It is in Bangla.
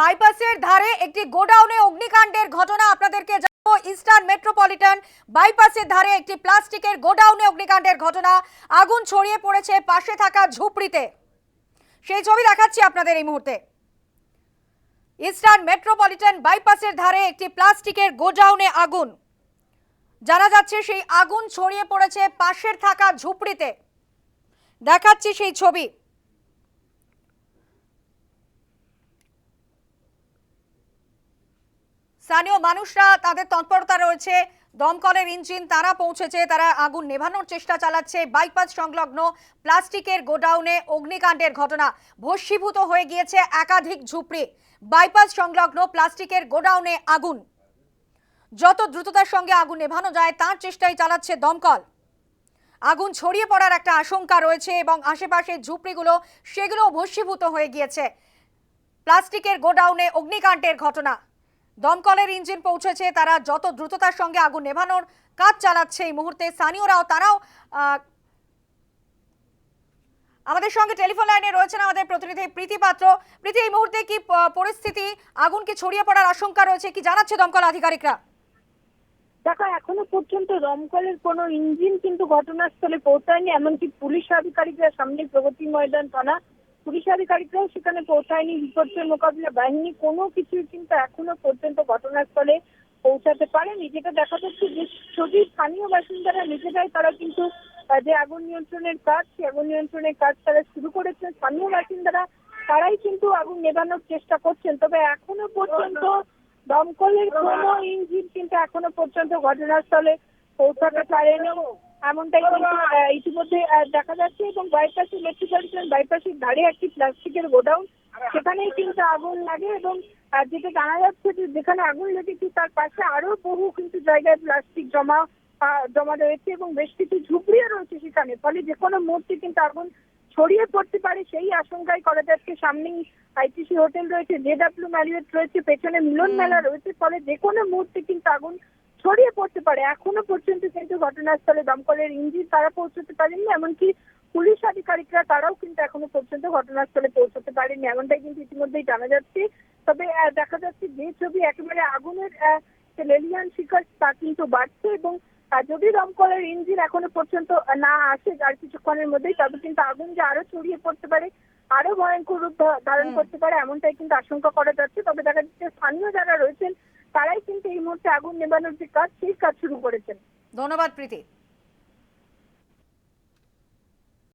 বাইপাসের ধারে একটি গোডাউনে অগ্নিকাণ্ডের ঘটনা আপনাদেরকে জানাব। ইস্টার্ন মেট্রোপলিটন বাইপাসের ধারে একটি প্লাস্টিকের গোডাউনে অগ্নিকাণ্ডের ঘটনা। আগুন ছড়িয়ে পড়েছে পাশে থাকা ঝুপড়িতে। সেই ছবি দেখাচ্ছি আপনাদের এই মুহূর্তে। ইস্টার্ন মেট্রোপলিটন বাইপাসের ধারে একটি প্লাস্টিকের গোডাউনে আগুন। জানা যাচ্ছে সেই আগুন ছড়িয়ে পড়েছে পাশের থাকা ঝুপড়িতে। দেখাচ্ছি সেই ছবি। স্থানীয় মানুষরা তাদের তৎপরতা রয়েছে। দমকলের ইঞ্জিন তারা পৌঁছেছে, তারা আগুন নেভানোর চেষ্টা চালাচ্ছে। বাইপাস সংলগ্ন প্লাস্টিকের গোডাউনে অগ্নিকাণ্ডের ঘটনা ভস্মীভূত হয়ে গিয়েছে একাধিক ঝুপড়ি। বাইপাস সংলগ্ন প্লাস্টিকের গোডাউনে আগুন। যত দ্রুততার সঙ্গে আগুন নেভানো যায়, তার চেষ্টাই চালাচ্ছে দমকল। আগুন ছড়িয়ে পড়ার একটা আশঙ্কা রয়েছে এবং আশেপাশের ঝুপড়িগুলো সেগুলো ভস্মীভূত হয়ে গিয়েছে। প্লাস্টিকের গোডাউনে অগ্নিকাণ্ডের ঘটনা। দমকলের ইঞ্জিন পৌঁছেছে, তারা যত দ্রুততার সঙ্গে আগুন নেভানোর কাজ চালাচ্ছে এই মুহূর্তে স্থানীয়রাও তারাও আমাদের সঙ্গে টেলিফোন লাইনে রয়েছেন আমাদের প্রতিনিধি প্রীতি পাত্র। প্রীতি, এই মুহূর্তে কি পরিস্থিতি আগুন কি ছড়িয়ে পড়ার আশঙ্কা রয়েছে, কি জানাচ্ছে দমকল আধিকারিকরা? দেখো, এখনও পর্যন্ত দমকলের কোনো ইঞ্জিন কিন্তু ঘটনাস্থলে পৌঁছায়নি, এমনকি পুলিশ আধিকারিকরা সামনে প্রগতি ময়দান থানা পুলিশ আধিকারিকরাও সেখানে পৌঁছায়নি। বিপর্যয় মোকাবিলা বাহিনী কোনো কিছুই কিন্তু এখনও পর্যন্ত ঘটনাস্থলে পৌঁছাতে পারেনি। যেটা দেখা যাচ্ছে যে যদি স্থানীয় বাসিন্দারা নিজেরাই তারা কিন্তু যে আগুন নিয়ন্ত্রণের কাজ, সেই আগুন নিয়ন্ত্রণের কাজ তারা শুরু করেছেন। স্থানীয় বাসিন্দারা তারাই কিন্তু আগুন নেভানোর চেষ্টা করছেন। তবে এখনও পর্যন্ত দমকলের কোনো ইঞ্জিন কিন্তু এখনও পর্যন্ত ঘটনাস্থলে পৌঁছাতে পারেনি। এমনটাই কিন্তু ইতিমধ্যে দেখা যাচ্ছে এবং বাইপাসে মেট্রোপলিটন বাইপাসের ধারে একটি প্লাস্টিকের গোডাউন। সেখানেই কিন্তু আগুন লাগে এবং যেটা জানা যাচ্ছে যে যেখানে আগুন লেগেছে তার পাশে আরও বহু কিন্তু জায়গায় প্লাস্টিক জমা জমা রয়েছে এবং বেশ কিছু ঝুপড়িও রয়েছে সেখানে। ফলে যে কোনো মুহূর্তে কিন্তু আগুন ছড়িয়ে পড়তে পারে সেই আশঙ্কাই করা যাচ্ছে। সামনেই আইটিসি হোটেল রয়েছে জেডাব্লিউ ম্যারিয়ট রয়েছে পেছনে মিলন মেলা রয়েছে। ফলে যে কোনো মুহূর্তে কিন্তু আগুন ছড়িয়ে পড়তে পারে। এখনও পর্যন্ত কিন্তু ঘটনাস্থলে দমকলের ইঞ্জিন তারা পৌঁছতে পারেনি এমনকি পুলিশ আধিকারিকরা তারাও কিন্তু এখনও পর্যন্ত ঘটনাস্থলে পৌঁছতে পারেনি এমনটাই কিন্তু ইতিমধ্যেই জানা যাচ্ছে। তবে দেখা যাচ্ছে যে ছবি একেবারে আগুনের লেলিয়ান শিকার তা কিন্তু বাড়ছে এবং যদি দমকলের ইঞ্জিন এখনও পর্যন্ত না আসে আর কিছুক্ষণের মধ্যেই তবে কিন্তু আগুন যে আরও ছড়িয়ে পড়তে পারে আরও ভয়ঙ্কর রূপ ধারণ করতে পারে এমনটাই কিন্তু আশঙ্কা করা যাচ্ছে। তবে দেখা যাচ্ছে স্থানীয় যারা রয়েছেন তারাই কিন্তু এই মুহূর্তে আগুন নেবানোর যে কাজ সেই কাজ শুরু করেছেন। ধন্যবাদ প্রীতি।